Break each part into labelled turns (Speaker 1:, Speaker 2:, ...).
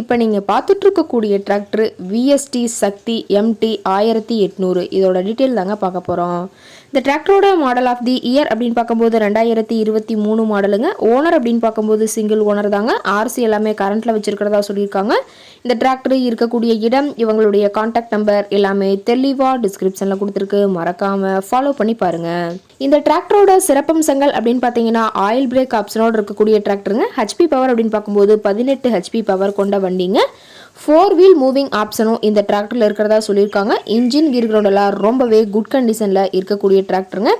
Speaker 1: இப்போ நீங்கள் பார்த்துட்ருக்கக்கூடிய டிராக்டர் விஎஸ்டி சக்தி எம்டி ஆயிரத்தி எட்நூறு. இதோட டீட்டெயில் தாங்க பார்க்க போகிறோம் இந்த டிராக்டரோட மாடல் ஆஃப் தி இயர் அப்படின்னு பார்க்கும்போது ரெண்டாயிரத்தி இருபத்தி மூணு மாடலுங்க ஓனர் அப்படின்னு பார்க்கும்போது சிங்கிள் ஓனர் தாங்க. ஆர்சி எல்லாமே கரண்ட்டில் வச்சுருக்கிறதா சொல்லியிருக்காங்க. இந்த டிராக்டர் இருக்கக்கூடிய இடம் இவங்களுடைய காண்டாக்ட் நம்பர் எல்லாமே தெளிவாக டிஸ்கிரிப்ஷனில் கொடுத்துருக்கு. மறக்காமல் ஃபாலோ பண்ணி பாருங்கள் இந்த டிராக்டரோட சிறப்பம்சங்கள் அப்படின்னு பார்த்தீங்கன்னா ஆயில் பிரேக் ஆப்ஷனோட இருக்கக்கூடிய டிராக்டருங்க. ஹெச்பி பவர் அப்படின்னு பார்க்கும்போது பதினெட்டு ஹெச்பி பவர் கொண்ட வண்டிங்க. ஃபோர் வீல் மூவிங் ஆப்ஷனும் இந்த டிராக்டரில் இருக்கிறதா சொல்லியிருக்காங்க. இன்ஜின் கீர் கிரவுண்டெல்லாம் ரொம்பவே குட் கண்டிஷனில் இருக்கக்கூடிய டிராக்டருங்க.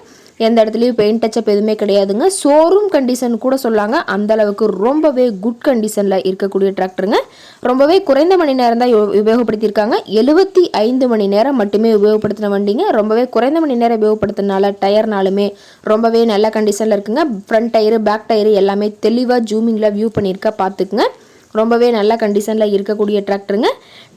Speaker 1: எந்த இடத்துலையும் பெயிண்ட் டச்சப் எதுவுமே கிடையாதுங்க. ஷோரூம் கண்டிஷன் கூட சொல்லாங்க. அந்த அளவுக்கு ரொம்பவே குட் கண்டிஷனில் இருக்கக்கூடிய டிராக்டருங்க ரொம்பவே குறைந்த மணி நேரம் தான் உபயோகப்படுத்தியிருக்காங்க. எழுபத்தி ஐந்து மணி நேரம் மட்டுமே உபயோகப்படுத்தின வண்டிங்க. ரொம்பவே குறைந்த மணி நேரம் உபயோகப்படுத்தினால டயர்னாலுமே ரொம்பவே நல்ல கண்டிஷனில் இருக்குங்க. ஃப்ரண்ட் டயரு பேக் டயரு எல்லாமே தெளிவாக ஜூமிங்கில் வியூ பண்ணியிருக்க பார்த்துக்குங்க. ரொம்பவே நல்ல கண்டிஷனில் இருக்கக்கூடிய டிராக்டருங்க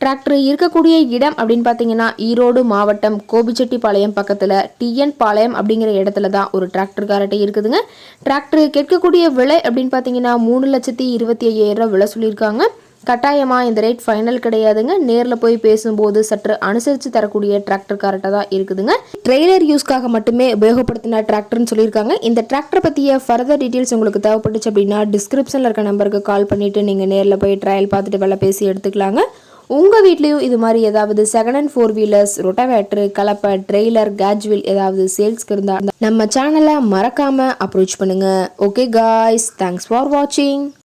Speaker 1: டிராக்டர் இருக்கக்கூடிய இடம் அப்படின்னு பார்த்தீங்கன்னா ஈரோடு மாவட்டம் கோபிச்செட்டிப்பாளையம் பக்கத்தில் டிஎன் பாளையம் அப்படிங்கிற இடத்துல தான் ஒரு டிராக்டர் காரட்டை இருக்குதுங்க. டிராக்டர் கேட்கக்கூடிய விலை அப்படின்னு பார்த்தீங்கன்னா மூணு லட்சத்தி இருபத்தி ஐயாயிரம் விலை சொல்லியிருக்காங்க. கட்டாயமாக இந்த ரேட் ஃபைனல் கிடையாதுங்க. நேரில் போய் பேசும்போது சற்று அனுசரித்து தரக்கூடிய டிராக்டர் கார்ட்டை தான் இருக்குதுங்க. ட்ரெய்லர் யூஸ்க்காக மட்டுமே உபயோகப்படுத்தின டிராக்டர்னு சொல்லியிருக்காங்க. இந்த டிராக்டர் பற்றிய ஃபர்தர் டீட்டெயில்ஸ் உங்களுக்கு தேவைப்பட்டுச்சு அப்படின்னா டிஸ்கிரிப்ஷனில் இருக்க நம்பருக்கு கால் பண்ணிவிட்டு நீங்கள் நேரில் போய் ட்ரையல் பார்த்துட்டு வேலை பேசி எடுத்துக்கலாங்க. உங்கள் வீட்லேயும் இது மாதிரி ஏதாவது second and four wheelers rotavator கலப்பை ட்ரெய்லர் கேஜ்வில் ஏதாவது சேல்ஸ்க்கு இருந்தால் நம்ம சேனலை மறக்காமல் அப்ரோச் பண்ணுங்கள் ஓகே காய்ஸ் தேங்க்ஸ் ஃபார் வாட்சிங்